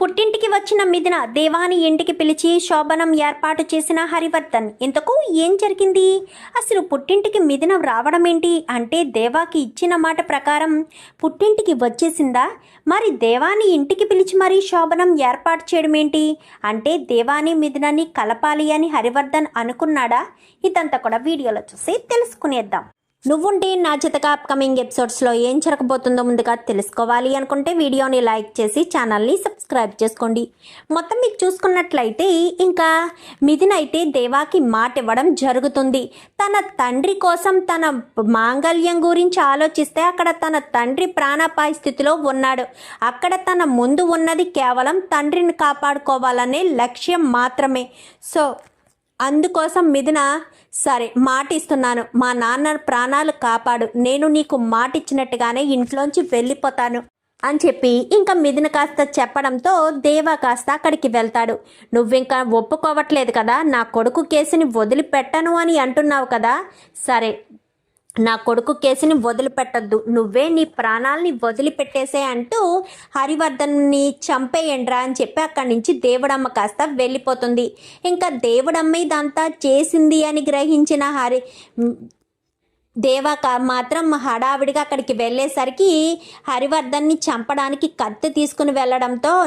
పుట్టింటికి వచ్చిన మిథున దేవాని ఇంటికి పిలిచి శోభనం ఏర్పాటు చేసిన హరివర్ధన్ ఇంతకు ఏం జరిగింది? అసలు పుట్టింటికి మిథున రావడం ఏంటి? అంటే దేవాకి ఇచ్చిన మాట ప్రకారం పుట్టింటికి వచ్చేసిందా? మరి దేవాని ఇంటికి పిలిచి మరీ శోభనం ఏర్పాటు చేయడం ఏంటి? అంటే దేవాని మిథునని కలపాలి అని హరివర్ధన్ అనుకున్నాడా? ఇదంతా కూడా వీడియోలో చూసి తెలుసుకునేద్దాం. నువ్వుంటే నా జతగా అప్కమింగ్ ఎపిసోడ్స్లో ఏం జరగబోతుందో ముందుగా తెలుసుకోవాలి అనుకుంటే వీడియోని లైక్ చేసి ఛానల్ని సబ్స్క్రైబ్ చేసుకోండి. మొత్తం మీకు చూసుకున్నట్లయితే ఇంకా మిథున్ అయితే దేవాకి మాట ఇవ్వడం జరుగుతుంది. తన తండ్రి కోసం తన మాంగళ్యం గురించి ఆలోచిస్తే అక్కడ తన తండ్రి ప్రాణాపాయ స్థితిలో ఉన్నాడు. అక్కడ తన ముందు ఉన్నది కేవలం తండ్రిని కాపాడుకోవాలనే లక్ష్యం మాత్రమే. సో అందుకోసం మిథున సరే మాట ఇస్తున్నాను మా నాన్న ప్రాణాలు కాపాడు. నేను నీకు మాట ఇచ్చినట్టుగానే ఇంట్లోంచి వెళ్ళిపోతాను అని చెప్పి ఇంకా మిథున కాస్త చెప్పడంతో దేవా కాస్త అక్కడికి వెళ్తాడు. నువ్వింకా ఒప్పుకోవట్లేదు కదా నా కొడుకు కేసుని వదిలిపెట్టను అని అంటున్నావు కదా. సరే నా కొడుకు కేసుని వదిలిపెట్టద్దు. నువ్వే నీ ప్రాణాలని వదిలిపెట్టేసే అంటూ హరివర్ధన్ని చంపేయండ్రా అని చెప్పి అక్కడి నుంచి దేవుడమ్మ కాస్త వెళ్ళిపోతుంది. ఇంకా దేవుడమ్మ ఇదంతా చేసింది అని గ్రహించిన హరి దేవా మాత్రం హడావిడిగా అక్కడికి వెళ్ళేసరికి హరివర్ధన్ని చంపడానికి కత్తి తీసుకుని వెళ్ళడంతో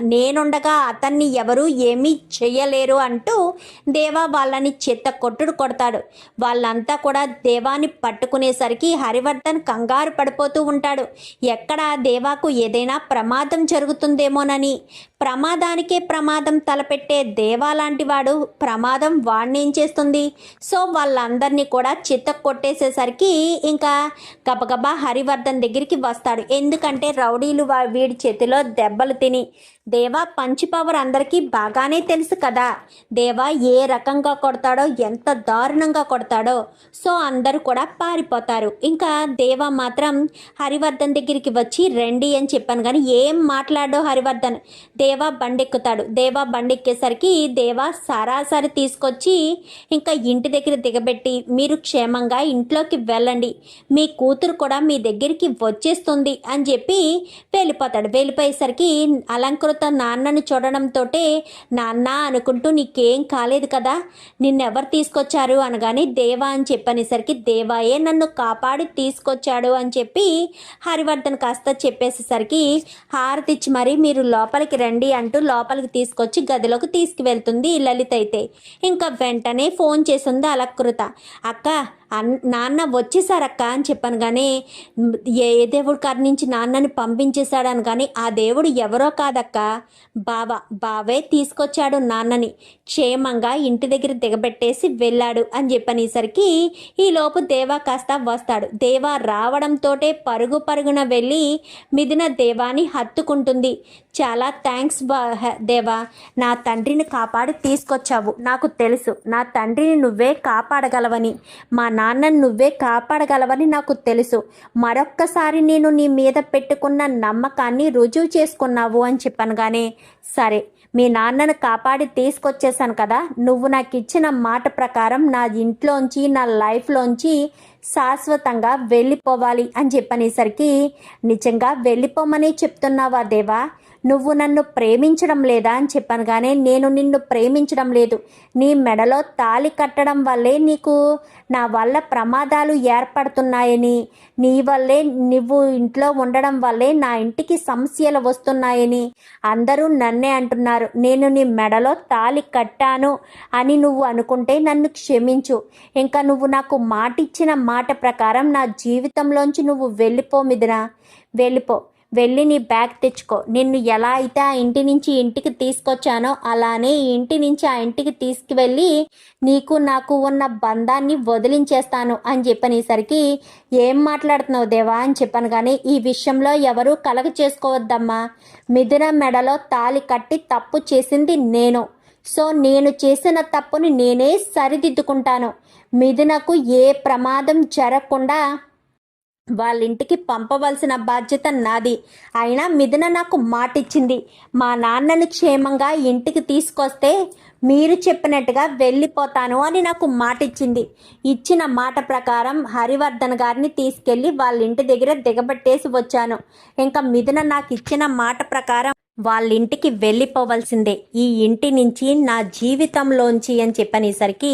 నేనుండగా అతన్ని ఎవరు ఏమీ చేయలేరు అంటూ దేవా వాళ్ళని చెత్త కొట్టుడు కొడతాడు. వాళ్ళంతా కూడా దేవాని పట్టుకునేసరికి హరివర్ధన్ కంగారు పడిపోతూ ఉంటాడు. ఎక్కడ దేవాకు ఏదైనా ప్రమాదం జరుగుతుందేమోనని. ప్రమాదానికే ప్రమాదం తలపెట్టే దేవా లాంటి వాడు ప్రమాదం వాడినేం చేస్తుంది? సో వాళ్ళందరినీ కూడా చిత్త కొట్టేసేసరికి ఇంకా గబగబా హరివర్ధన్ దగ్గరికి వస్తాడు. ఎందుకంటే రౌడీలు వా- వీడి చేతిలో దెబ్బలు తిని దేవా పంచి పవర్ అందరికీ బాగానే తెలుసు కదా. దేవా ఏ రకంగా కొడతాడో ఎంత దారుణంగా కొడతాడో. సో అందరూ కూడా పారిపోతారు. ఇంకా దేవా మాత్రం హరివర్ధన్ దగ్గరికి వచ్చి రండి అని చెప్పాను కానీ ఏం మాట్లాడో హరివర్ధన్. దేవా బండెక్కుతాడు. దేవా బండెక్కేసరికి దేవా సరాసరి తీసుకొచ్చి ఇంకా ఇంటి దగ్గర దిగబెట్టి మీరు క్షేమంగా ఇంట్లోకి వెళ్ళండి. మీ కూతురు కూడా మీ దగ్గరికి వచ్చేస్తుంది అని చెప్పి వెళ్ళిపోతాడు. వెళ్ళిపోయేసరికి అలంకృత నాన్నను చూడడంతో నాన్న అనుకుంటూ నీకేం కాలేదు కదా నిన్నెవరు తీసుకొచ్చారు? అనగానే దేవా అని చెప్పనేసరికి దేవాయే నన్ను కాపాడి తీసుకొచ్చాడు అని చెప్పి హరివర్ధన్ కాస్త చెప్పేసేసరికి హారతిచ్చి మరి మీరు లోపలికి రండి అంటూ లోపలికి తీసుకొచ్చి గదిలోకి తీసుకువెళ్తుంది లలిత అయితే ఇంకా వెంటనే ఫోన్ చేసింది అలకృత. అక్క నాన్న వచ్చేసారక్క అని చెప్పాను కానీ ఏ దేవుడు కారి నుంచి నాన్నని పంపించేశాడని కానీ ఆ దేవుడు ఎవరో కాదక్క. బావ బావే తీసుకొచ్చాడు నాన్నని. క్షేమంగా ఇంటి దగ్గర దిగబెట్టేసి వెళ్ళాడు అని చెప్పనేసరికి ఈలోపు దేవా కాస్త వస్తాడు. దేవా రావడంతోటే పరుగు పరుగున వెళ్ళి మిథున దేవాని హత్తుకుంటుంది. చాలా థ్యాంక్స్ బా దేవా. నా తండ్రిని కాపాడి తీసుకొచ్చావు. నాకు తెలుసు. నా తండ్రిని నువ్వే కాపాడగలవని. మా నాన్నను నువ్వే కాపాడగలవని నాకు తెలుసు. మరొక్కసారి నేను నీ మీద పెట్టుకున్న నమ్మకాన్ని రుజువు చేసుకున్నావు అని చెప్పనగానే సరే మీ నాన్నను కాపాడి తీసుకొచ్చేసాను కదా. నువ్వు నాకు ఇచ్చిన మాట ప్రకారం నా ఇంట్లోంచి నా లైఫ్లోంచి శాశ్వతంగా వెళ్ళిపోవాలి అని చెప్పనేసరికి నిజంగా వెళ్ళిపోమని చెప్తున్నావా దేవా? నువ్వు నన్ను ప్రేమించడం లేదా అని చెప్పాను కానీ నేను నిన్ను ప్రేమించడం లేదు. నీ మెడలో తాళి కట్టడం వల్లే నీకు నా వల్ల ప్రమాదాలు ఏర్పడుతున్నాయని నీ వల్లే నువ్వు ఇంట్లో ఉండడం వల్లే నా ఇంటికి సమస్యలు వస్తున్నాయని అందరూ నన్నే అంటున్నారు. నేను నీ మెడలో తాళి కట్టాను అని నువ్వు అనుకుంటే నన్ను క్షమించు. ఇంకా నువ్వు నాకు మాటిచ్చిన మాట ప్రకారం నా జీవితంలోంచి నువ్వు వెళ్ళిపో మిదినా వెళ్ళిపో. వెళ్ళి నీ బ్యాగ్ తెచ్చుకో. నిన్ను ఎలా అయితే ఆ ఇంటి నుంచి ఇంటికి తీసుకొచ్చానో అలానే ఈ ఇంటి నుంచి ఆ ఇంటికి తీసుకువెళ్ళి నీకు నాకు ఉన్న బంధాన్ని వదిలించేస్తాను అని చెప్పనేసరికి ఏం మాట్లాడుతున్నావు దేవా అని చెప్పాను. కానీ ఈ విషయంలో ఎవరూ కలగ చేసుకోవద్దమ్మా. మిథున మెడలో తాలి కట్టి తప్పు చేసింది నేను. సో నేను చేసిన తప్పుని నేనే సరిదిద్దుకుంటాను. మిథునకు ఏ ప్రమాదం జరగకుండా వాళ్ళ ఇంటికి పంపవలసిన బాధ్యత నాది. అయినా మిథున నాకు మాట ఇచ్చింది మా నాన్నను క్షేమంగా ఇంటికి తీసుకొస్తే మీరు చెప్పినట్టుగా వెళ్ళిపోతాను అని నాకు మాట ఇచ్చింది ఇచ్చిన మాట ప్రకారం హరివర్ధన్ గారిని తీసుకెళ్ళి వాళ్ళ ఇంటి దగ్గర దిగబెట్టేసి వచ్చాను. ఇంకా మిథున నాకు ఇచ్చిన మాట ప్రకారం వాళ్ళ ఇంటికి వెళ్ళిపోవలసిందే. ఈ ఇంటి నుంచి నా జీవితంలోంచి అని చెప్పనేసరికి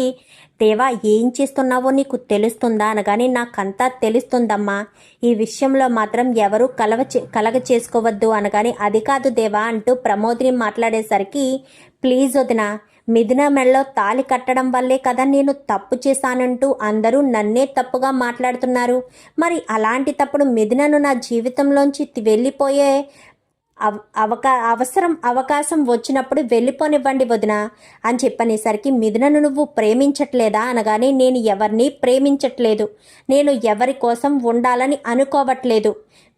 దేవా ఏం చేస్తున్నావో నీకు తెలుస్తుందా అనగానే నాకంతా తెలుస్తుందమ్మా. ఈ విషయంలో మాత్రం ఎవరు కలవ కలగ చేసుకోవద్దు అనగానే అది కాదు దేవా అంటూ ప్రమోదిని మాట్లాడేసరికి ప్లీజ్ వదిన మిథున మెళ్ళలో తాలి కట్టడం వల్లే కదా నేను తప్పు చేశానంటూ అందరూ నన్నే తప్పుగా మాట్లాడుతున్నారు. మరి అలాంటి తప్పుడు మిథునను నా జీవితంలోంచి వెళ్ళిపోయే అవకా అవసరం అవకాశం వచ్చినప్పుడు వెళ్ళిపోనివ్వండి వదిన అని చెప్పనేసరికి మిథునను నువ్వు ప్రేమించట్లేదా అనగానే నేను ఎవరిని ప్రేమించట్లేదు. నేను ఎవరి కోసం ఉండాలని అనుకోవట్లేదు.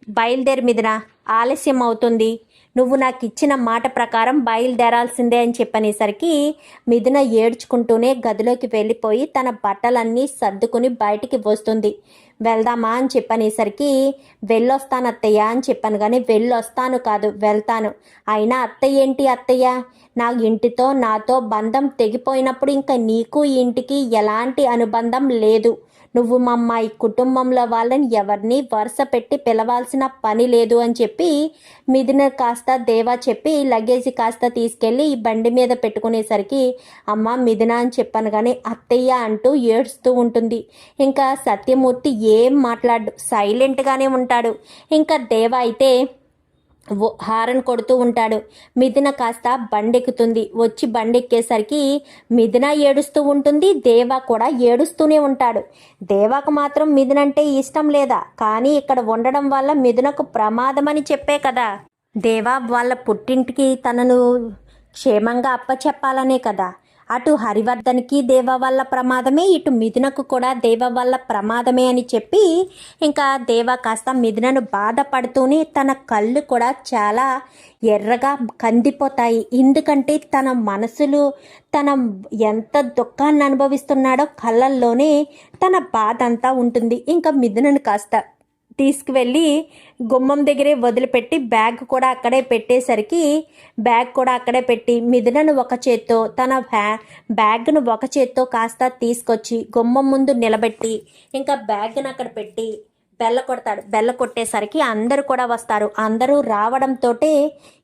బయలుదేరి మిథున. ఆలస్యం అవుతుంది నువ్వు నాకు ఇచ్చిన మాట ప్రకారం బయలుదేరాల్సిందే అని చెప్పనేసరికి మిథున ఏడ్చుకుంటూనే గదిలోకి వెళ్ళిపోయి తన బట్టలన్నీ సర్దుకుని బయటికి వస్తుంది. వెళ్దామా అని చెప్పనేసరికి వెళ్ళొస్తాను అత్తయ్య అని చెప్పాను కానీ వెళ్ళొస్తాను కాదు వెళ్తాను. అయినా అత్తయ్య ఏంటి అత్తయ్య? నా ఇంటితో నాతో బంధం తెగిపోయినప్పుడు ఇంకా నీకు ఇంటికి ఎలాంటి అనుబంధం లేదు. నువ్వు మా అమ్మాయి కుటుంబంలో వాళ్ళని ఎవరిని వరుస పెట్టి పిలవాల్సిన పని లేదు అని చెప్పి మిథున కాస్త దేవా చెప్పి లగేజ్ కాస్త తీసుకెళ్ళి ఈ బండి మీద పెట్టుకునేసరికి అమ్మ మిథున అని చెప్పాను కానీ అత్తయ్య అంటూ ఏడుస్తూ ఉంటుంది. ఇంకా సత్యమూర్తి ఏం మాట్లాడు? సైలెంట్గానే ఉంటాడు. ఇంకా దేవా అయితే హారన్ కొడుతూ ఉంటాడు. మిథున కాస్త బండెక్కుతుంది. వచ్చి బండెక్కేసరికి మిథున ఏడుస్తూ ఉంటుంది. దేవా కూడా ఏడుస్తూనే ఉంటాడు. దేవాకు మాత్రం మిథున అంటే ఇష్టం లేదా? కానీ ఇక్కడ ఉండడం వల్ల మిథునకు ప్రమాదం అని చెప్పే కదా. దేవా వాళ్ళ పుట్టింటికి తనను క్షేమంగా అప్పచెప్పాలనే కదా. అటు హరివర్ధన్కి దేవ వల్ల ప్రమాదమే ఇటు మిథునకు కూడా దేవ వల్ల ప్రమాదమే అని చెప్పి ఇంకా దేవ కాస్త మిథునను బాధపడుతూనే తన కళ్ళు కూడా చాలా ఎర్రగా కందిపోతాయి. ఎందుకంటే తన మనసులు తన ఎంత దుఃఖాన్ని అనుభవిస్తున్నాడో కళ్ళల్లోనే తన బాధ అంతా ఉంటుంది. ఇంకా మిథునను కాస్త తీసుకువెళ్ళి గుమ్మం దగ్గరే వదిలిపెట్టి బ్యాగ్ కూడా అక్కడే పెట్టేసరికి బ్యాగ్ కూడా అక్కడే పెట్టి మిథునను ఒక చేత్తో తన బ్యా బ్యాగ్ను ఒక చేత్తో కాస్త తీసుకొచ్చి గుమ్మం ముందు నిలబెట్టి ఇంకా బ్యాగ్ను అక్కడ పెట్టి బెల్ల కొడతాడు. బెల్ల కొట్టేసరికి అందరూ కూడా వస్తారు. అందరూ రావడంతో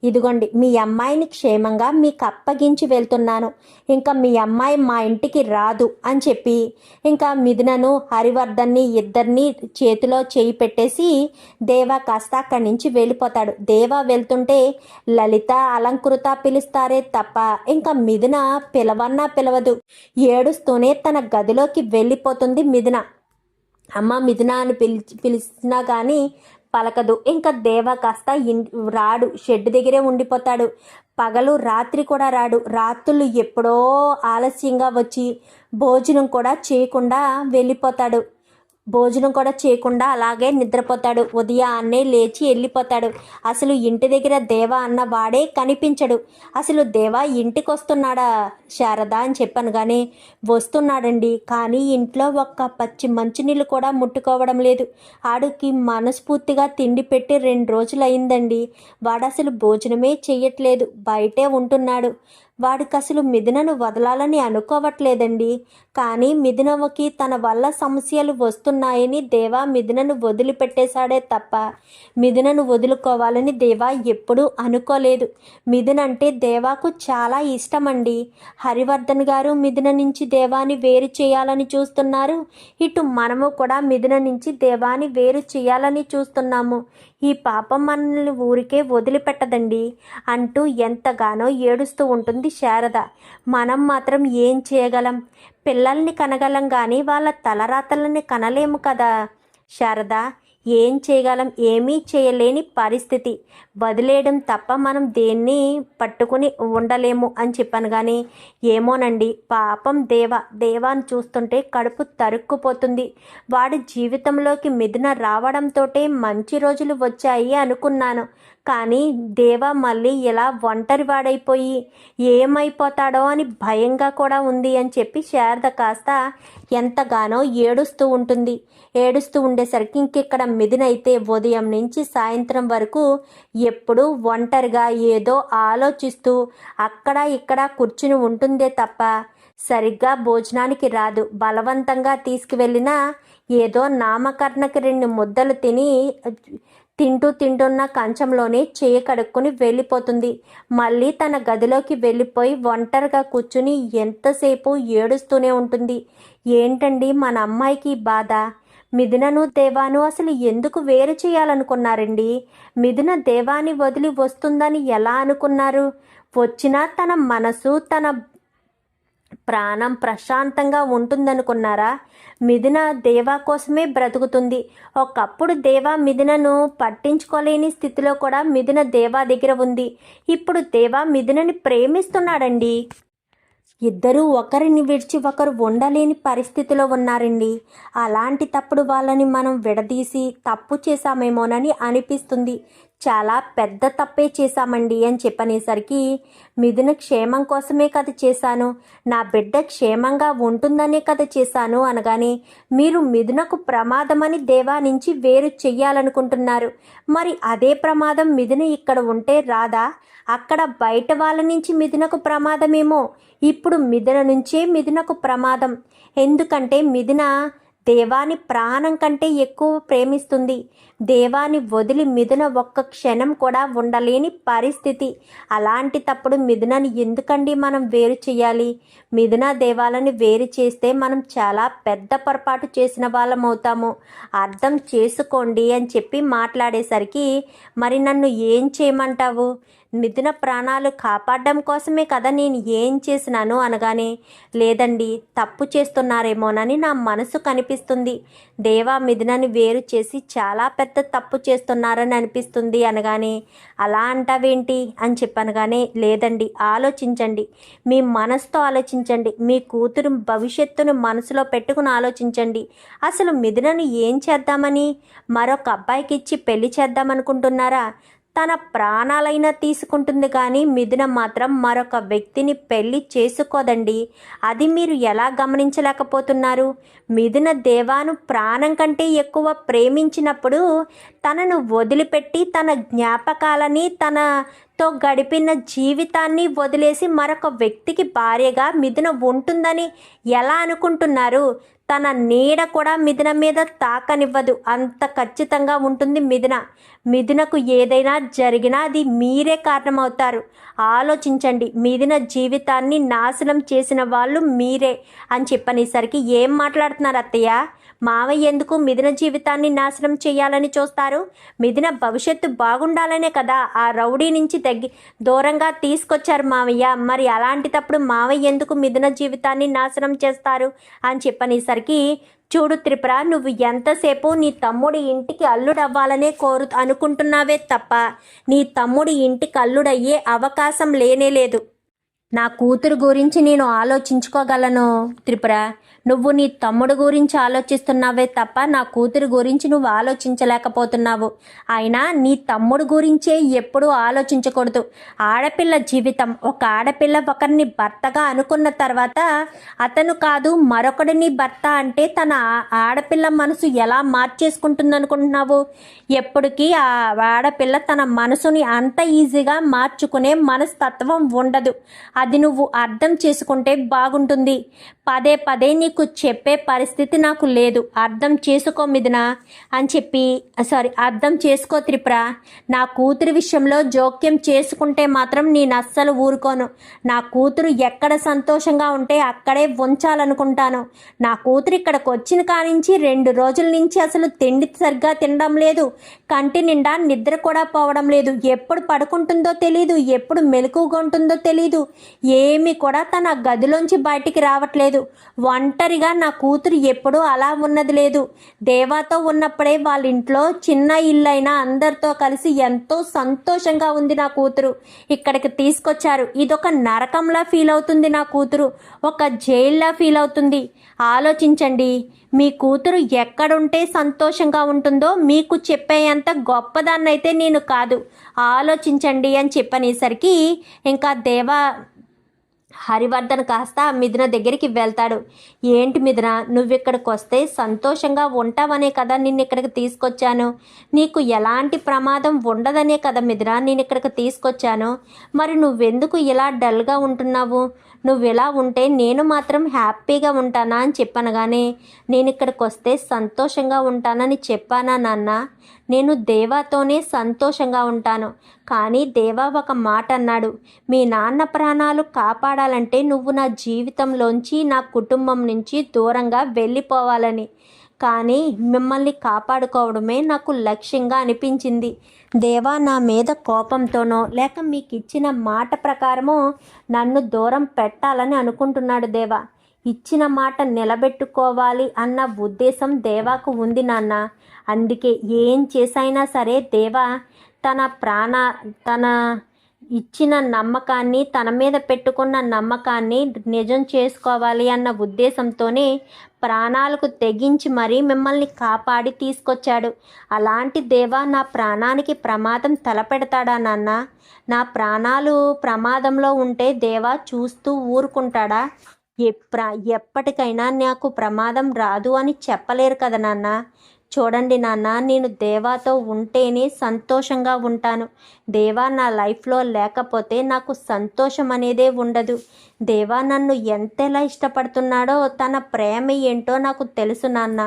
ఇదిగోండి మీ అమ్మాయిని క్షేమంగా మీకు అప్పగించి వెళ్తున్నాను. ఇంకా మీ అమ్మాయి మా ఇంటికి రాదు అని చెప్పి ఇంకా మిథునను హరివర్ధన్ని ఇద్దరిని చేతిలో చేయి పెట్టేసి దేవా కాస్త అక్కడి నుంచి వెళ్ళిపోతాడు. దేవా వెళ్తుంటే లలిత అలంకృత పిలుస్తారే తప్ప ఇంకా మిథున పిలవన్నా పిలవదు. ఏడుస్తూనే తన గదిలోకి వెళ్ళిపోతుంది మిథున. అమ్మ మిథున అని పిలిచి పిలిచినా కానీ పలకదు. ఇంకా దేవ కాస్త ఇన్ రాడు. షెడ్ దగ్గరే ఉండిపోతాడు. పగలు రాత్రి కూడా రాడు. రాత్రులు ఎప్పుడో ఆలస్యంగా వచ్చి భోజనం కూడా చేయకుండా వెళ్ళిపోతాడు. భోజనం కూడా చేయకుండా అలాగే నిద్రపోతాడు. ఉదయాన్నే లేచి వెళ్ళిపోతాడు. అసలు ఇంటి దగ్గర దేవ అన్న వాడే కనిపించడు. అసలు దేవ ఇంటికి వస్తున్నాడా శారద అని చెప్పాను కానీ వస్తున్నాడండి. కానీ ఇంట్లో ఒక్క పచ్చి మంచినీళ్ళు కూడా ముట్టుకోవడం లేదు. ఆడికి మనస్ఫూర్తిగా తిండి పెట్టి రెండు రోజులు అయిందండి వాడు అసలు భోజనమే చెయ్యట్లేదు. బయటే ఉంటున్నాడు. వాడికి అసలు మిథునను వదలాలని అనుకోవట్లేదండి. కానీ మిథునవ్వకి తన వల్ల సమస్యలు వస్తున్నాయని దేవా మిథునను వదిలిపెట్టేశాడే తప్ప మిథునను వదులుకోవాలని దేవా ఎప్పుడూ అనుకోలేదు. మిథున్ అంటే దేవాకు చాలా ఇష్టమండి. హరివర్ధన్ గారు మిథున నుంచి దేవాని వేరు చేయాలని చూస్తున్నారు. ఇటు మనము కూడా మిథున నుంచి దేవాని వేరు చేయాలని చూస్తున్నాము. ఈ పాపం మనల్ని ఊరికే వదిలిపెట్టదండి అంటూ ఎంతగానో ఏడుస్తూ ఉంటుంది శారద. మనం మాత్రం ఏం చేయగలం? పిల్లల్ని కనగలం కానీ వాళ్ళ తలరాతలని కనలేము కదా? శారద ఏం చేయగలం ఏమీ చేయలేని పరిస్థితి. వదిలేయడం తప్ప మనం దేన్ని పట్టుకుని ఉండలేము అని చెప్పాను కానీ ఏమోనండి. పాపం దేవ దేవాన్ని చూస్తుంటే కడుపు తరుక్కుపోతుంది. వాడి జీవితంలోకి మిథున రావడంతో మంచి రోజులు వచ్చాయి అనుకున్నాను. కానీ దేవ మళ్ళీ ఇలా ఒంటరి వాడైపోయి ఏమైపోతాడో అని భయంగా కూడా ఉంది అని చెప్పి శారద కాస్త ఎంతగానో ఏడుస్తూ ఉంటుంది. ఏడుస్తూ ఉండేసరికి ఇంకిక్కడ మిదినైతే ఉదయం నుంచి సాయంత్రం వరకు ఎప్పుడూ ఒంటరిగా ఏదో ఆలోచిస్తూ అక్కడ ఇక్కడ కూర్చుని ఉంటుందే తప్ప సరిగ్గా భోజనానికి రాదు. బలవంతంగా తీసుకువెళ్ళినా ఏదో నామకరణకి రెండు ముద్దలు తిని తింటూ తింటున్న కంచంలోనే చేయి కడుక్కుని వెళ్ళిపోతుంది. మళ్ళీ తన గదిలోకి వెళ్ళిపోయి ఒంటరిగా కూర్చుని ఎంతసేపు ఏడుస్తూనే ఉంటుంది. ఏంటండి మన అమ్మాయికి బాధ? మిథునను దేవాను అసలు ఎందుకు వేరు చేయాలనుకున్నారండి? మిథున దేవాని వదిలి వస్తుందని ఎలా అనుకున్నారు? వచ్చినా తన మనసు తన ప్రాణం ప్రశాంతంగా ఉంటుందనుకున్నారా? మిథున దేవా కోసమే బ్రతుకుతుంది. ఒకప్పుడు దేవా మిథునను పట్టించుకోలేని స్థితిలో కూడా మిథున దేవా దగ్గర ఉంది. ఇప్పుడు దేవా మిథునని ప్రేమిస్తున్నాడండి. ఇద్దరూ ఒకరిని విడిచి ఒకరు ఉండలేని పరిస్థితిలో ఉన్నారండి. అలాంటి తప్పుడు వాళ్ళని మనం విడదీసి తప్పు చేశామేమోనని అనిపిస్తుంది. చాలా పెద్ద తప్పే చేశామండి అని చెప్పనేసరికి మిథున క్షేమం కోసమే కథ చేశాను. నా బిడ్డ క్షేమంగా ఉంటుందనే కథ చేశాను అనగానే మీరు మిథునకు ప్రమాదమని దేవా నుంచి వేరు చెయ్యాలనుకుంటున్నారు. మరి అదే ప్రమాదం మిథున ఇక్కడ ఉంటే రాదా? అక్కడ బయట వాళ్ళ నుంచి మిథునకు ప్రమాదమేమో? ఇప్పుడు మిథున నుంచే మిథునకు ప్రమాదం. ఎందుకంటే మిథున దేవాని ప్రాణం కంటే ఎక్కువ ప్రేమిస్తుంది. దేవాని వదిలి మిథున ఒక్క క్షణం కూడా ఉండలేని పరిస్థితి. అలాంటి తప్పుడు మిథునని ఎందుకండి మనం వేరు చేయాలి? మిథున దేవాలని వేరు చేస్తే మనం చాలా పెద్ద పొరపాటు చేసిన వాళ్ళం అవుతాము. అర్థం చేసుకోండి అని చెప్పి మాట్లాడేసరికి మరి నన్ను ఏం చేయమంటావు? మిథున ప్రాణాలు కాపాడడం కోసమే కదా నేను ఏం చేసినాను అనగానే లేదండి తప్పు చేస్తున్నారేమోనని నా మనసు కనిపిస్తుంది. దేవా మిథునని వేరు చేసి చాలా పెద్ద తప్పు చేస్తున్నారని అనిపిస్తుంది అనగానే అలా అంటావేంటి? అని చెప్పనగానే లేదండి ఆలోచించండి. మీ మనసుతో ఆలోచించండి. మీ కూతురు భవిష్యత్తును మనసులో పెట్టుకుని ఆలోచించండి. అసలు మిథునను ఏం చేద్దామని? మరొక అబ్బాయికి ఇచ్చి పెళ్ళి చేద్దామనుకుంటున్నారా? తన ప్రాణాలైనా తీసుకుంటుంది కానీ మిథున మాత్రం మరొక వ్యక్తిని పెళ్ళి చేసుకోదండి. అది మీరు ఎలా గమనించలేకపోతున్నారు? మిథున దేవాను ప్రాణం కంటే ఎక్కువ ప్రేమించినప్పుడు తనను వదిలిపెట్టి తన జ్ఞాపకాలని తనతో గడిపిన జీవితాన్ని వదిలేసి మరొక వ్యక్తికి భార్యగా మిథున ఉంటుందని ఎలా అనుకుంటున్నారు? తన నీడ కూడా మిథున మీద తాకనివ్వదు. అంత ఖచ్చితంగా ఉంటుంది మిథున. మిథునకు ఏదైనా జరిగినా అది మీరే కారణమవుతారు. ఆలోచించండి. మిథున జీవితాన్ని నాశనం చేసిన వాళ్ళు మీరే అని చెప్పనేసరికి ఏం మాట్లాడుతున్నారు అత్తయ్య? మావయ్య ఎందుకు మిథున జీవితాన్ని నాశనం చేయాలని చూస్తారు? మిథున భవిష్యత్తు బాగుండాలనే కదా ఆ రౌడీ నుంచి తగ్గి దూరంగా తీసుకొచ్చారు మావయ్య. మరి అలాంటిటప్పుడు మావయ్య ఎందుకు మిథున జీవితాన్ని నాశనం చేస్తారు? అని చెప్పనేసరికి చూడు త్రిపుర నువ్వు ఎంతసేపు నీ తమ్ముడి ఇంటికి అల్లుడవ్వాలనే కోరు అనుకుంటున్నావే తప్ప నీ తమ్ముడి ఇంటికి అల్లుడయ్యే అవకాశం లేనే లేదు. నా కూతురు గురించి నేను ఆలోచించుకోగలను. త్రిపుర నువ్వు నీ తమ్ముడు గురించి ఆలోచిస్తున్నావే తప్ప నా కూతురు గురించి నువ్వు ఆలోచించలేకపోతున్నావు. అయినా నీ తమ్ముడు గురించే ఎప్పుడూ ఆలోచించకూడదు. ఆడపిల్ల జీవితం. ఒక ఆడపిల్ల ఒకరిని భర్తగా అనుకున్న తర్వాత అతను కాదు మరొకడిని భర్త అంటే తన ఆడపిల్ల మనసు ఎలా మార్చేసుకుంటుంది అనుకుంటున్నావు ఎప్పటికీ ఆ ఆడపిల్ల తన మనసుని అంత ఈజీగా మార్చుకునే మనస్తత్వం ఉండదు. అది నువ్వు అర్థం చేసుకుంటే బాగుంటుంది. పదే పదే నీకు చెప్పే పరిస్థితి నాకు లేదు. అర్థం చేసుకో మిథున అని చెప్పి సారీ అర్థం చేసుకో త్రిపుర. నా కూతురి విషయంలో జోక్యం చేసుకుంటే మాత్రం నేను అస్సలు ఊరుకోను. నా కూతురు ఎక్కడ సంతోషంగా ఉంటే అక్కడే ఉంచాలనుకుంటాను నా కూతురు ఇక్కడికి వచ్చిన కానించి రెండు రోజుల నుంచి అసలు తిండి సరిగ్గా తినడం లేదు. కంటి నిండా నిద్ర కూడా పోవడం లేదు. ఎప్పుడు పడుకుంటుందో తెలియదు ఎప్పుడు మెలకుగా ఉంటుందో తెలియదు ఏమీ కూడా తన గదిలోంచి బయటికి రావట్లేదు. ఒంటరిగా నా కూతురు ఎప్పుడూ అలా ఉన్నది లేదు. దేవాతో ఉన్నప్పుడే వాళ్ళ ఇంట్లో చిన్న ఇల్లైనా అందరితో కలిసి ఎంతో సంతోషంగా ఉంది నా కూతురు. ఇక్కడికి తీసుకొచ్చారు. ఇదొక నరకంలా ఫీల్ అవుతుంది నా కూతురు. ఒక జైల్లా ఫీల్ అవుతుంది. ఆలోచించండి. మీ కూతురు ఎక్కడుంటే సంతోషంగా ఉంటుందో మీకు చెప్పేంత గొప్పదాన్నైతే నేను కాదు. ఆలోచించండి అని చెప్పనేసరికి ఇంకా దేవా హరివర్ధన్ కాస్త మిథున దగ్గరికి వెళ్తాడు. ఏంటి మిథున నువ్విక్కడికి వస్తే సంతోషంగా ఉంటావనే కదా నిన్ను ఇక్కడికి తీసుకొచ్చాను. నీకు ఎలాంటి ప్రమాదం ఉండదనే కదా మిథున నేను ఇక్కడికి తీసుకొచ్చాను. మరి నువ్వెందుకు ఇలా డల్గా ఉంటున్నావు? నువ్వు ఇలా ఉంటే నేను మాత్రం హ్యాపీగా ఉంటానా అని చెప్పాను కానీ నేను ఇక్కడికి వస్తే సంతోషంగా ఉంటానని చెప్పానా నాన్న? నేను దేవాతోనే సంతోషంగా ఉంటాను. కానీ దేవా ఒక మాట అన్నాడు మీ నాన్న ప్రాణాలు కాపాడాలంటే నువ్వు నా జీవితంలోంచి నా కుటుంబం నుంచి దూరంగా వెళ్ళిపోవాలని. కానీ మిమ్మల్ని కాపాడుకోవడమే నాకు లక్ష్యంగా అనిపించింది. దేవా నా మీద కోపంతోనో లేక మీకు ఇచ్చిన మాట ప్రకారమో నన్ను దూరం పెట్టాలని అనుకుంటున్నాడు దేవా. ఇచ్చిన మాట నిలబెట్టుకోవాలి అన్న ఉద్దేశం దేవాకు ఉంది నాన్న. అందుకే ఏం చేసైనా సరే దేవా తన ప్రాణ తన ఇచ్చిన నమ్మకాన్ని తన మీద పెట్టుకున్న నమ్మకాన్ని నిజం చేసుకోవాలి అన్న ఉద్దేశంతోనే ప్రాణాలకు తెగించి మరీ మిమ్మల్ని కాపాడి తీసుకొచ్చాడు. అలాంటి దేవా నా ప్రాణానికి ప్రమాదం తలపెడతాడా నాన్న? నా ప్రాణాలు ప్రమాదంలో ఉంటే దేవా చూస్తూ ఊరుకుంటాడా? ఎప్ప ఎప్పటికైనా నాకు ప్రమాదం రాదు అని చెప్పలేరు కదా నాన్న? చూడండి నాన్న నేను దేవాతో ఉంటేనే సంతోషంగా ఉంటాను. దేవా నా లైఫ్లో లేకపోతే నాకు సంతోషం అనేదే ఉండదు. దేవా నన్ను ఎంతెలా ఇష్టపడుతున్నాడో తన ప్రేమ ఏంటో నాకు తెలుసు నాన్న.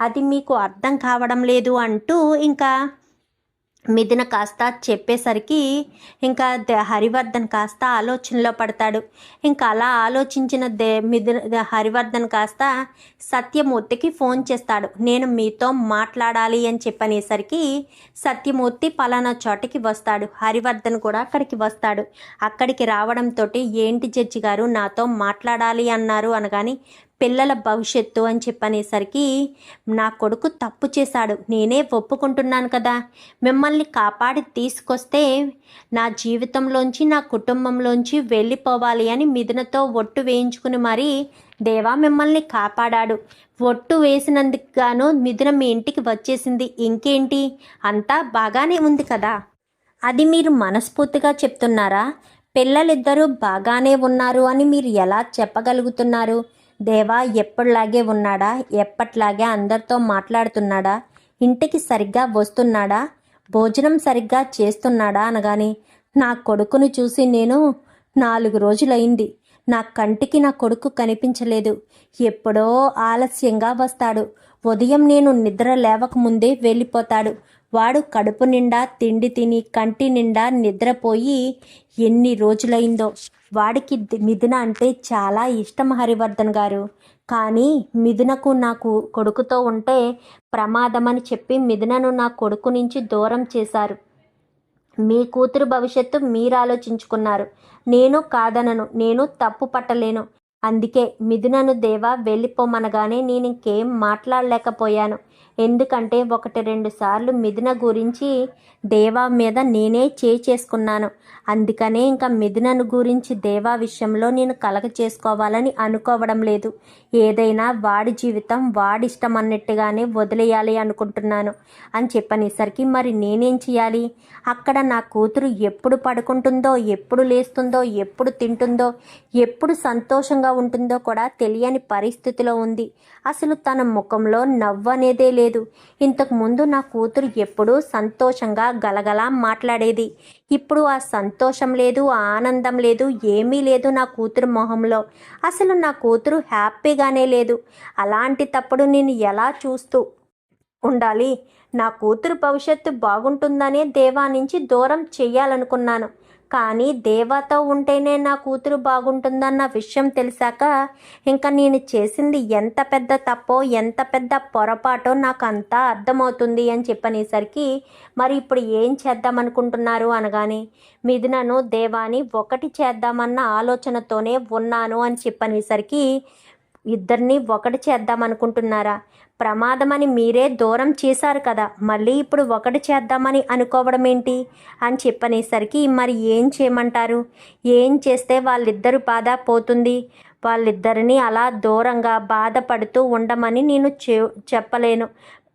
అది మీకు అర్థం కావడం లేదు అంటూ ఇంకా మిథున కాస్త చెప్పేసరికి ఇంకా హరివర్ధన్ కాస్త ఆలోచనలో పడతాడు. ఇంకా అలా ఆలోచించిన దే మిథున హరివర్ధన్ కాస్త సత్యమూర్తికి ఫోన్ చేస్తాడు. నేను మీతో మాట్లాడాలి అని చెప్పనేసరికి సత్యమూర్తి పలానా చోటకి వస్తాడు. హరివర్ధన్ కూడా అక్కడికి వస్తాడు. అక్కడికి రావడంతో ఏంటి జడ్జి గారు నాతో మాట్లాడాలి అన్నారు అనగాని పిల్లల భవిష్యత్తు అని చెప్పనేసరికి నా కొడుకు తప్పు చేశాడు. నేనే ఒప్పుకుంటున్నాను కదా. మిమ్మల్ని కాపాడి తీసుకొస్తే నా జీవితంలోంచి నా కుటుంబంలోంచి వెళ్ళిపోవాలి అని మిథునతో ఒట్టు వేయించుకుని మరీ దేవా మిమ్మల్ని కాపాడాడు. ఒట్టు వేసినందుకు గాను మిథున మీ ఇంటికి వచ్చేసింది. ఇంకేంటి? అంతా బాగానే ఉంది కదా. అది మీరు మనస్ఫూర్తిగా చెప్తున్నారా? పిల్లలిద్దరూ బాగానే ఉన్నారు అని మీరు ఎలా చెప్పగలుగుతున్నారు? దేవా ఎప్పటిలాగే ఉన్నాడా? ఎప్పట్లాగే అందరితో మాట్లాడుతున్నాడా? ఇంటికి సరిగ్గా వస్తున్నాడా? భోజనం సరిగ్గా చేస్తున్నాడా అనగాని నా కొడుకును చూసి నేను నాలుగు రోజులైంది. నా కంటికి నా కొడుకు కనిపించలేదు. ఎప్పుడో ఆలస్యంగా వస్తాడు. ఉదయం నేను నిద్ర లేవకముందే వెళ్ళిపోతాడు. వాడు కడుపు నిండా తిండి తిని కంటి నిండా నిద్రపోయి ఎన్ని రోజులైందో. వాడికి మిథున అంటే చాలా ఇష్టం హరివర్ధన్ గారు. కానీ మిథునకు నాకు కొడుకుతో ఉంటే ప్రమాదమని చెప్పి మిథునను నా కొడుకు నుంచి దూరం చేశారు. మీ కూతురు భవిష్యత్తు మీరు ఆలోచించుకున్నారు నేను కాదనను నేను తప్పు పట్టలేను. అందుకే మిథునను దేవా వెళ్ళిపోమనగానే నేను ఇంకేం మాట్లాడలేకపోయాను. ఎందుకంటే ఒకటి రెండు సార్లు మిథున గురించి దేవా మీద నేనే చే చేసుకున్నాను. అందుకనే ఇంకా మిథునను గురించి దేవా విషయంలో నేను కలగ చేసుకోవాలని అనుకోవడం లేదు. ఏదైనా వాడి జీవితం వాడిష్టం అన్నట్టుగానే వదిలేయాలి అనుకుంటున్నాను. అని చెప్పనేసరికి మరి నేనేం చేయాలి? అక్కడ నా కూతురు ఎప్పుడు పడుకుంటుందో ఎప్పుడు లేస్తుందో ఎప్పుడు తింటుందో ఎప్పుడు సంతోషంగా ఉంటుందో కూడా తెలియని పరిస్థితిలో ఉంది. అసలు తన ముఖంలో నవ్వు అనేదే లేదు. ఇంతకు ముందు నా కూతురు ఎప్పుడూ సంతోషంగా గలగలా మాట్లాడేది. ఇప్పుడు ఆ సంతోషం లేదు ఆనందం లేదు ఏమీ లేదు నా కూతురు మొహంలో. అసలు నా కూతురు హ్యాపీగానే లేదు. అలాంటి తప్పుడు నేను ఎలా చూస్తూ ఉండాలి? నా కూతురు భవిష్యత్తు బాగుంటుందనే దేవా నుంచి దూరం చెయ్యాలనుకున్నాను. కానీ దేవాతో ఉంటేనే నా కూతురు బాగుంటుందన్న విషయం తెలిసాక ఇంకా నేను చేసింది ఎంత పెద్ద తప్పో ఎంత పెద్ద పొరపాటో నాకు అంతా అర్థమవుతుంది అని చెప్పనేసరికి మరి ఇప్పుడు ఏం చేద్దాం అనుకుంటున్నారు అనగానే మిథునను దేవాని ఒకటి చేద్దామన్న ఆలోచనతోనే ఉన్నాను అని చెప్పనేసరికి ఇద్దరిని ఒకటి చేద్దాం అనుకుంటున్నారా ప్రమాదమని మీరే దూరం చేశారు కదా మళ్ళీ ఇప్పుడు ఒకటి చేద్దామని అనుకోవడం ఏంటి అని చెప్పనేసరికి మరి ఏం చేయమంటారు? ఏం చేస్తే వాళ్ళిద్దరు బాధ పోతుంది? వాళ్ళిద్దరిని అలా దూరంగా బాధపడుతూ ఉండమని నేను చె చెప్పలేను.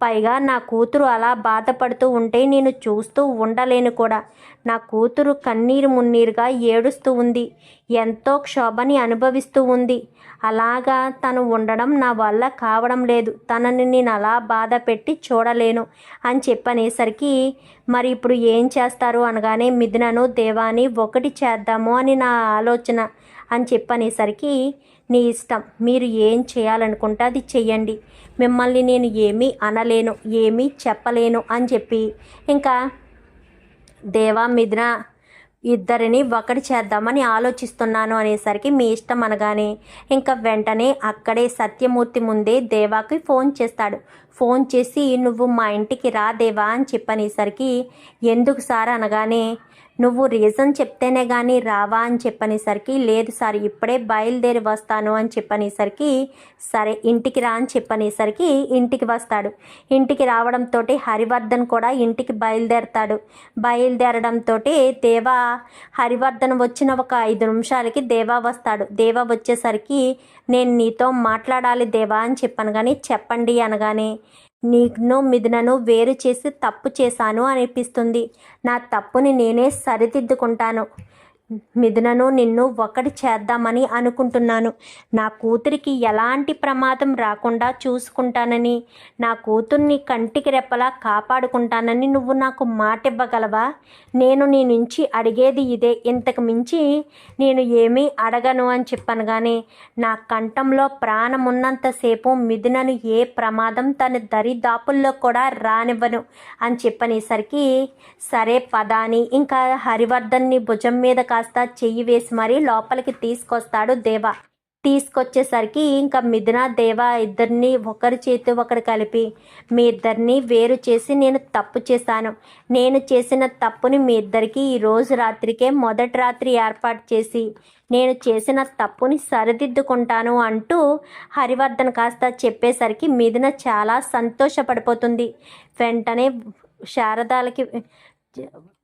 పైగా నా కూతురు అలా బాధపడుతూ ఉంటే నేను చూస్తూ ఉండలేను కూడా. నా కూతురు కన్నీరు మున్నీరుగా ఏడుస్తూ ఉంది. ఎంతో క్షోభని అనుభవిస్తూ ఉంది. అలాగా తను ఉండడం నా వల్ల కావడం లేదు. తనని నేను అలా బాధ పెట్టి చూడలేను అని చెప్పనేసరికి మరి ఇప్పుడు ఏం చేస్తారు? అనగానే మిథునను దేవాని ఒకటి చేద్దాము అని నా ఆలోచన అని చెప్పనేసరికి నీ ఇష్టం. మీరు ఏం చేయాలనుకుంటే అది చెయ్యండి. మిమ్మల్ని నేను ఏమీ అనలేను ఏమీ చెప్పలేను అని చెప్పి ఇంకా దేవా మిథున ఇద్దరిని ఒకటి చేద్దామని ఆలోచిస్తున్నాను అనేసరికి మీ ఇష్టం అనగానే ఇంకా వెంటనే అక్కడే సత్యమూర్తి ముందే దేవాకి ఫోన్ చేస్తాడు. ఫోన్ చేసి నువ్వు మా ఇంటికి రా దేవా అని చెప్పనేసరికి ఎందుకు సార్? అనగానే నువ్వు రీజన్ చెప్తేనే కానీ రావా అని చెప్పనేసరికి లేదు సార్ ఇప్పుడే బయలుదేరి వస్తాను అని చెప్పనేసరికి సరే ఇంటికి రా అని చెప్పనేసరికి ఇంటికి వస్తాడు. ఇంటికి రావడంతో హరివర్ధన్ కూడా ఇంటికి బయలుదేరతాడు. బయలుదేరడంతో దేవా హరివర్ధన్ వచ్చిన ఒక ఐదు నిమిషాలకి దేవా వస్తాడు. దేవా వచ్చేసరికి నేను నీతో మాట్లాడాలి దేవా అని చెప్పాను కానీ చెప్పండి అనగానే నీకును మిథునను వేరు చేసి తప్పు చేశాను అనిపిస్తుంది. నా తప్పుని నేనే సరిదిద్దుకుంటాను. మిథునను నిన్ను ఒకటి చేద్దామని అనుకుంటున్నాను. నా కూతురికి ఎలాంటి ప్రమాదం రాకుండా చూసుకుంటానని నా కూతుర్ని కంటికి రెప్పలా కాపాడుకుంటానని నువ్వు నాకు మాట ఇవ్వగలవా నేను నీ నుంచి అడిగేది ఇదే. ఇంతకు మించి నేను ఏమీ అడగను అని చెప్పాను కానీ నా కంఠంలో ప్రాణం ఉన్నంతసేపు మిథునను ఏ ప్రమాదం తన దరిదాపుల్లో కూడా రానివ్వను అని చెప్పనేసరికి సరే పదాని ఇంకా హరివర్ధన్ని భుజం మీద కాస్త చెయ్యి వేసి మరీ లోపలికి తీసుకొస్తాడు దేవ. తీసుకొచ్చేసరికి ఇంకా మిథున దేవ ఇద్దరిని ఒకరి చేతి ఒకరు కలిపి మీ ఇద్దరిని వేరు చేసి నేను తప్పు చేశాను. నేను చేసిన తప్పుని మీ ఇద్దరికి ఈ రోజు రాత్రికే మొదటి రాత్రి ఏర్పాటు చేసి నేను చేసిన తప్పుని సరిదిద్దుకుంటాను అంటూ హరివర్ధన్ కాస్త చెప్పేసరికి మిథున చాలా సంతోషపడిపోతుంది. వెంటనే శారదాలకి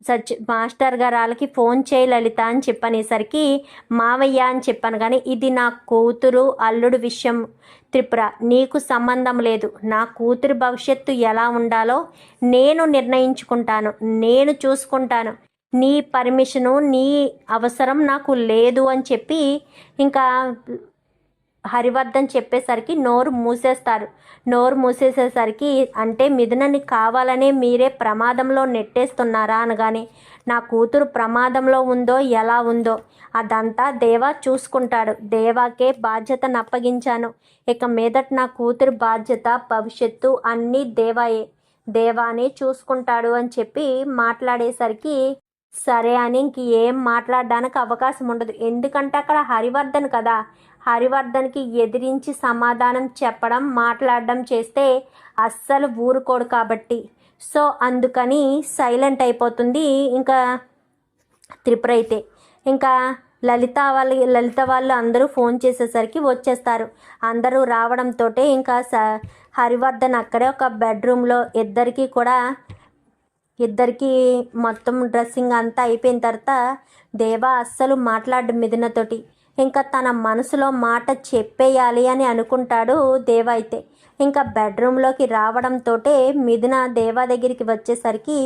సచ్ మాస్టర్ గారు వాళ్ళకి ఫోన్ చేయి లలిత అని చెప్పనేసరికి మావయ్య అని చెప్పాను. కానీ ఇది నా కూతురు అల్లుడు విషయం. త్రిపుర నీకు సంబంధం లేదు. నా కూతురు భవిష్యత్తు ఎలా ఉండాలో నేను నిర్ణయించుకుంటాను. నేను చూసుకుంటాను. నీ పర్మిషను నీ అవసరం నాకు లేదు అని చెప్పి ఇంకా హరివర్ధన్ చెప్పేసరికి నోరు మూసేస్తారు. నోరు మూసేసేసరికి అంటే మిథునని కావాలనే మీరే ప్రమాదంలో నెట్టేస్తున్నారా అనగానే నా కూతురు ప్రమాదంలో ఉందో ఎలా ఉందో అదంతా దేవా చూసుకుంటాడు. దేవాకే బాధ్యతను అప్పగించాను. ఇక మీదట నా కూతురు బాధ్యత భవిష్యత్తు అన్నీ దేవాయే. దేవానే చూసుకుంటాడు అని చెప్పి మాట్లాడేసరికి సరే అని ఇంక ఏం మాట్లాడడానికి అవకాశం ఉండదు. ఎందుకంటే అక్కడ హరివర్ధన్ కదా. హరివర్ధన్కి ఎదిరించి సమాధానం చెప్పడం మాట్లాడడం చేస్తే అస్సలు ఊరుకోడు కాబట్టి. సో అందుకని సైలెంట్ అయిపోతుంది ఇంకా త్రిపుర అయితే. ఇంకా లలిత వాళ్ళ లలిత వాళ్ళు అందరూ ఫోన్ చేసేసరికి వచ్చేస్తారు. అందరూ రావడంతో ఇంకా స హరివర్ధన్ అక్కడే ఒక బెడ్రూమ్లో ఇద్దరికీ కూడా ఇద్దరికి మొత్తం డ్రెస్సింగ్ అంతా అయిపోయిన తర్వాత దేవా అస్సలు మాట్లాడు మిథునతోటి. ఇంకా తన మనసులో మాట చెప్పేయాలి అని అనుకుంటాడు దేవ అయితే. ఇంకా బెడ్రూమ్లోకి రావడంతో మిథున దేవా దగ్గరికి వచ్చేసరికి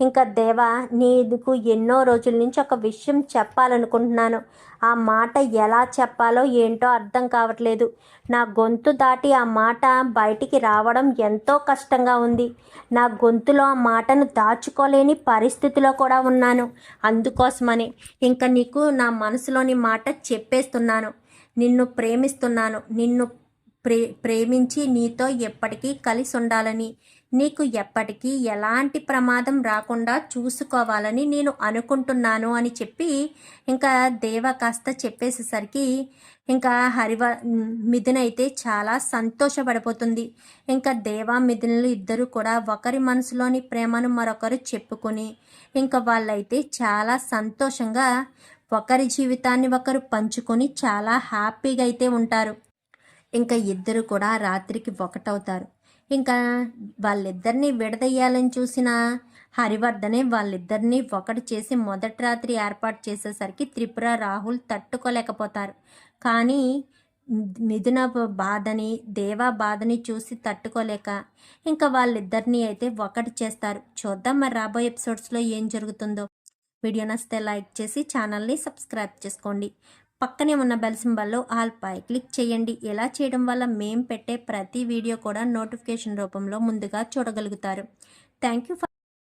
ఇంకా దేవ నీకు ఎన్నో రోజుల నుంచి ఒక విషయం చెప్పాలనుకుంటున్నాను. ఆ మాట ఎలా చెప్పాలో ఏంటో అర్థం కావట్లేదు. నా గొంతు దాటి ఆ మాట బయటికి రావడం ఎంతో కష్టంగా ఉంది. నా గొంతులో ఆ మాటను దాచుకోలేని పరిస్థితిలో కూడా ఉన్నాను. అందుకోసమని ఇంకా నీకు నా మనసులోని మాట చెప్పేస్తున్నాను. నిన్ను ప్రేమిస్తున్నాను. నిన్ను ప్రే ప్రేమించి నీతో ఎప్పటికీ కలిసి ఉండాలని నీకు ఎప్పటికీ ఎలాంటి ప్రమాదం రాకుండా చూసుకోవాలని నేను అనుకుంటున్నాను అని చెప్పి ఇంకా దేవ కాస్త చెప్పేసేసరికి ఇంకా హరివ మిథున అయితే చాలా సంతోషపడిపోతుంది. ఇంకా దేవా మిథునులు ఇద్దరు కూడా ఒకరి మనసులోని ప్రేమను మరొకరు చెప్పుకొని ఇంకా వాళ్ళైతే చాలా సంతోషంగా ఒకరి జీవితాన్ని ఒకరు పంచుకొని చాలా హ్యాపీగా అయితే ఉంటారు. ఇంకా ఇద్దరు కూడా రాత్రికి ఒకటవుతారు. ఇంకా వాళ్ళిద్దరిని విడదయ్యాలని చూసిన హరివర్ధనే వాళ్ళిద్దరినీ ఒకటి చేసి మొదటి రాత్రి ఏర్పాటు చేసేసరికి త్రిపుర రాహుల్ తట్టుకోలేకపోతారు. కానీ మిథున బాధని దేవా బాధని చూసి తట్టుకోలేక ఇంకా వాళ్ళిద్దరిని అయితే ఒకటి చేస్తారు. చూద్దాం మరి రాబోయే ఎపిసోడ్స్లో ఏం జరుగుతుందో. వీడియో నచ్చితే లైక్ చేసి ఛానల్ని సబ్స్క్రైబ్ చేసుకోండి. పక్కనే ఉన్న బెల్ సింబల్లో ఆల్ పై క్లిక్ చేయండి. ఇలా చేయడం వల్ల మేం పెట్టే ప్రతి వీడియో కూడా నోటిఫికేషన్ రూపంలో ముందుగా చూడగలుగుతారు. Thank you